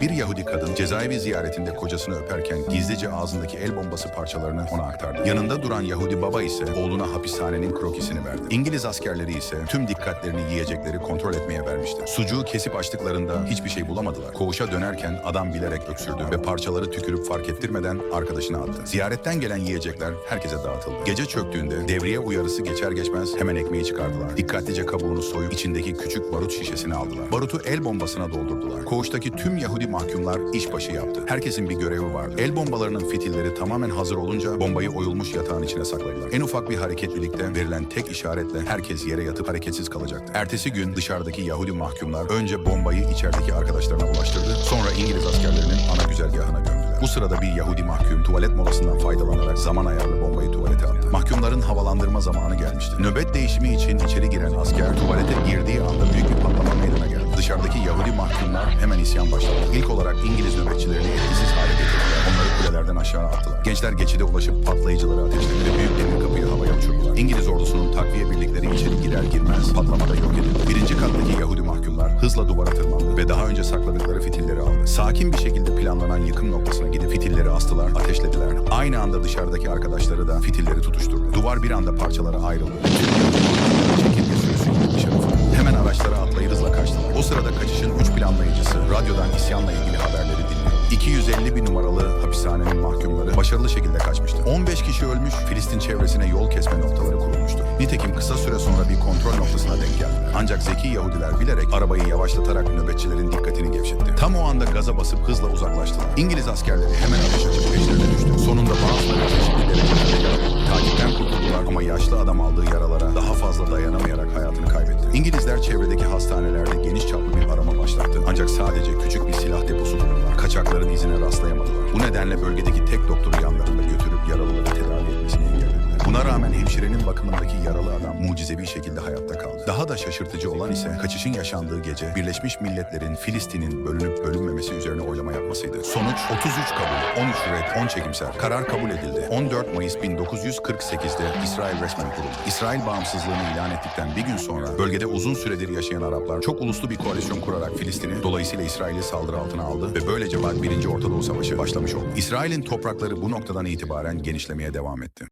Bir Yahudi kadın cezaevi ziyaretinde kocasını öperken gizlice ağzındaki el bombası parçalarını ona aktardı. Yanında duran Yahudi baba ise oğluna hapishanenin krokisini verdi. İngiliz askerleri ise tüm dikkatlerini yiyecekleri kontrol etmeye vermişti. Sucuğu kesip açtıklarında hiçbir şey bulamadılar. Koğuşa dönerken adam bilerek öksürdü ve parçaları tükürüp fark ettirmeden arkadaşına attı. Ziyaretten gelen yiyecekler herkese dağıtıldı. Gece çöktüğünde devriye uyarısı geçer geçmez hemen ekmeği çıkardılar. Dikkatlice kabuğunu soyup içindeki küçük barut şişesini aldılar. Barutu el bombasına doldurdular. Koğuştaki tüm Yahudi mahkumlar işbaşı yaptı. Herkesin bir görevi vardı. El bombalarının fitilleri tamamen hazır olunca bombayı oyulmuş yatağın içine sakladılar. En ufak bir hareketlilikte verilen tek işaretle herkes yere yatıp hareketsiz kalacaktı. Ertesi gün dışarıdaki Yahudi mahkumlar önce bombayı içerideki arkadaşlarına ulaştırdı. Sonra İngiliz askerlerinin ana güzergahına gömdüler. Bu sırada bir Yahudi mahkum tuvalet molasından faydalanarak zaman ayarlı bombayı tuvalete attı. Mahkumların havalandırma zamanı gelmişti. Nöbet değişimi için içeri giren asker tuvalete girdiği anda büyük bir patlama meydana geldi. Dışarıdaki Yahudi mahkumlar hemen isyan başladı. İlk olarak İngiliz nöbetçilerini etkisiz hale getirdiler. Onları kulelerden aşağı attılar. Gençler geçide ulaşıp patlayıcıları ateşledi ve büyük demir kapıyı havaya uçurdular. İngiliz ordusunun takviye birlikleri içeri girer girmez patlamada yok edildi. Birinci kattaki Yahudi mahkumlar hızla duvara tırmandı ve daha önce sakladıkları fitilleri aldı. Sakin bir şekilde planlanan yıkım noktasına gidip fitilleri astılar, ateşlediler. Aynı anda dışarıdaki arkadaşları da fitilleri tutuşturdu. Duvar bir anda parçalara ayrıldı. Çekirge sürüsü gibi dışarı fırladı. Hemen araçlara atlayıp hızla kaçtılar. O sırada kaçışın üç planlayıcısı radyodan isyanla ilgili haberleri dinliyor. 250 bin numaralı hapishanenin mahkumları başarılı şekilde kaçmıştı. 15 kişi ölmüş, Filistin çevresine yol kesme noktaları kurulmuştu. Nitekim kısa süre sonra bir kontrol noktasına denk geldi. Ancak zeki Yahudiler bilerek arabayı yavaşlatarak nöbetçilerin dikkatini gevşetti. Tam o anda gaza basıp hızla uzaklaştılar. İngiliz askerleri hemen ateş açıp peşlerine düştü. Sonunda bazıları çeşitli derecelerde yaralandı. Takipten kurtuldular ama yaşlı adam aldığı yaralara daha fazla dayanamayarak hayatını kaybetti. İngilizler çevredeki hastanelerde geniş çaplı bir arama başlattı. Ancak sadece küçük bir silah deposu buldular. Kaçakların izine rastlayamadılar. Bu nedenle bölgedeki tek doktoru yanlarında götürüp yaralıları tedavi etmesini. Buna rağmen hemşirenin bakımındaki yaralı adam mucizevi şekilde hayatta kaldı. Daha da şaşırtıcı olan ise kaçışın yaşandığı gece Birleşmiş Milletler'in Filistin'in bölünüp bölünmemesi üzerine oylama yapmasıydı. Sonuç 33 kabul, 13 red, 10 çekimser. Karar kabul edildi. 14 Mayıs 1948'de İsrail resmen kuruldu. İsrail bağımsızlığını ilan ettikten bir gün sonra bölgede uzun süredir yaşayan Araplar çok uluslu bir koalisyon kurarak Filistin'i dolayısıyla İsrail'i saldırı altına aldı ve böylece 1. Orta Doğu Savaşı başlamış oldu. İsrail'in toprakları bu noktadan itibaren genişlemeye devam etti.